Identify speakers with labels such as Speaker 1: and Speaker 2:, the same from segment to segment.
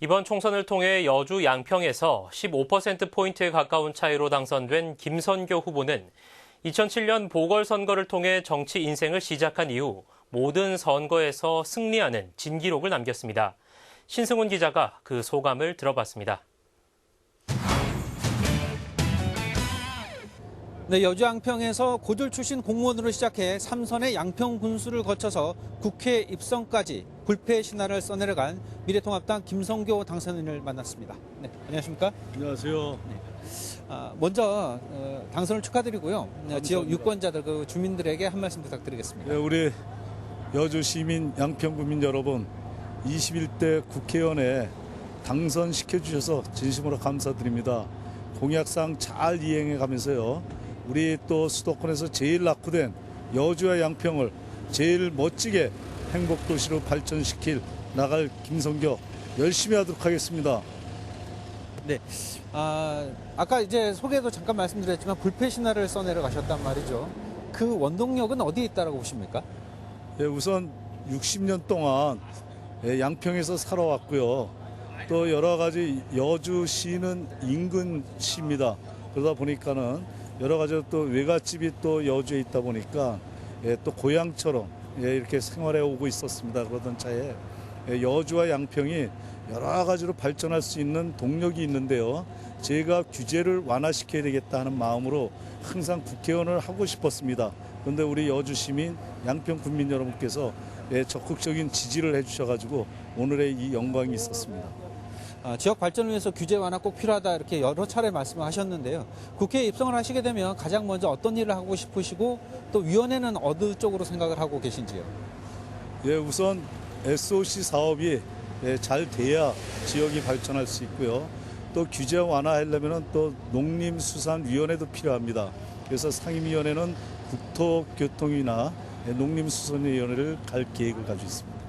Speaker 1: 이번 총선을 통해 여주 양평에서 15%포인트에 가까운 차이로 당선된 김선교 후보는 2007년 보궐선거를 통해 정치 인생을 시작한 이후 모든 선거에서 승리하는 진기록을 남겼습니다. 신승훈 기자가 그 소감을 들어봤습니다.
Speaker 2: 네, 여주 양평에서 고졸 출신 공무원으로 시작해 삼선의 양평 군수를 거쳐서 국회 입성까지 불패 신화를 써내려간 미래통합당 김성교 당선인을 만났습니다. 네, 안녕하십니까?
Speaker 3: 안녕하세요.
Speaker 2: 아, 먼저 어, 당선을 축하드리고요. 네, 지역 유권자들, 그 주민들에게 한 말씀 부탁드리겠습니다.
Speaker 3: 네, 우리 여주 시민 양평 구민 여러분 21대 국회의원에 당선시켜 주셔서 진심으로 감사드립니다. 공약상 잘 이행해 가면서요. 우리 또 수도권에서 제일 낙후된 여주와 양평을 제일 멋지게 행복도시로 발전시킬 나갈 김성교 열심히 하도록 하겠습니다.
Speaker 2: 네. 아, 아까 이제 소개도 잠깐 말씀드렸지만 불패 신화를 써내려 가셨단 말이죠. 그 원동력은 어디에 있다라고 보십니까?
Speaker 3: 예, 우선 60년 동안 예, 양평에서 살아왔고요. 또 여러 가지 여주시는 인근 시입니다. 그러다 보니까는 여러 가지 또 외갓집이 또 여주에 있다 보니까 예, 또 고향처럼 예, 이렇게 생활해 오고 있었습니다. 그러던 차에 예, 여주와 양평이 여러 가지로 발전할 수 있는 동력이 있는데요. 제가 규제를 완화시켜야 되겠다 하는 마음으로 항상 국회의원을 하고 싶었습니다. 그런데 우리 여주 시민, 양평 국민 여러분께서 예, 적극적인 지지를 해주셔가지고 오늘의 이 영광이 있었습니다.
Speaker 2: 아, 지역 발전을 위해서 규제 완화 꼭 필요하다 이렇게 여러 차례 말씀을 하셨는데요. 국회에 입성을 하시게 되면 가장 먼저 어떤 일을 하고 싶으시고 또 위원회는 어느 쪽으로 생각을 하고 계신지요?
Speaker 3: 예, 우선 SOC 사업이 예, 잘 돼야 지역이 발전할 수 있고요. 또 규제 완화하려면 또 농림수산위원회도 필요합니다. 그래서 상임위원회는 국토교통이나 예, 농림수산위원회를 갈 계획을 가지고 있습니다.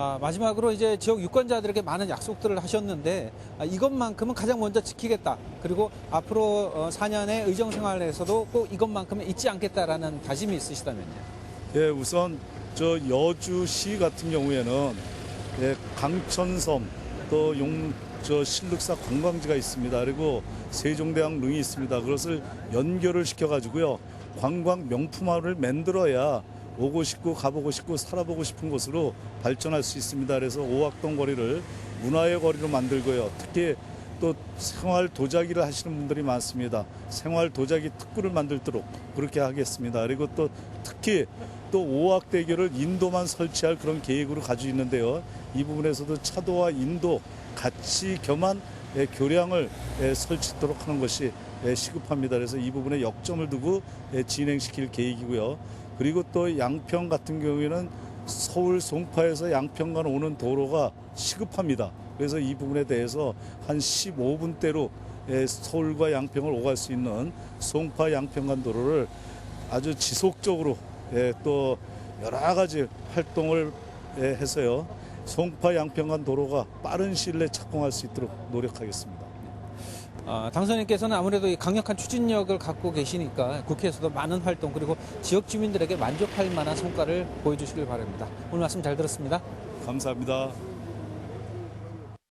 Speaker 2: 아, 마지막으로 이제 지역 유권자들에게 많은 약속들을 하셨는데 아, 이것만큼은 가장 먼저 지키겠다. 그리고 앞으로 어, 4년의 의정 생활에서도 꼭 이것만큼은 잊지 않겠다라는 다짐이 있으시다면요.
Speaker 3: 예, 우선 저 여주시 같은 경우에는 예, 강천섬 또 용 저 신륵사 관광지가 있습니다. 그리고 세종대왕 릉이 있습니다. 그것을 연결을 시켜 가지고요. 관광 명품화를 만들어야 오고 싶고 가보고 싶고 살아보고 싶은 곳으로 발전할 수 있습니다. 그래서 오악동 거리를 문화의 거리로 만들고요. 특히 또 생활 도자기를 하시는 분들이 많습니다. 생활 도자기 특구를 만들도록 그렇게 하겠습니다. 그리고 또 특히 또 오악대교를 인도만 설치할 그런 계획으로 가지고 있는데요. 이 부분에서도 차도와 인도 같이 겸한 예, 교량을 예, 설치하도록 하는 것이 예, 시급합니다. 그래서 이 부분에 역점을 두고 예, 진행시킬 계획이고요. 그리고 또 양평 같은 경우에는 서울 송파에서 양평 간 오는 도로가 시급합니다. 그래서 이 부분에 대해서 한 15분대로 예, 서울과 양평을 오갈 수 있는 송파 양평 간 도로를 아주 지속적으로 예, 또 여러 가지 활동을 예, 해서요. 송파 양평 간 도로가 빠른 시일 내에 착공할 수 있도록 노력하겠습니다.
Speaker 2: 아, 당선인께서는 아무래도 이 강력한 추진력을 갖고 계시니까 국회에서도 많은 활동 그리고 지역 주민들에게 만족할 만한 성과를 보여주시길 바랍니다. 오늘 말씀 잘 들었습니다.
Speaker 3: 감사합니다.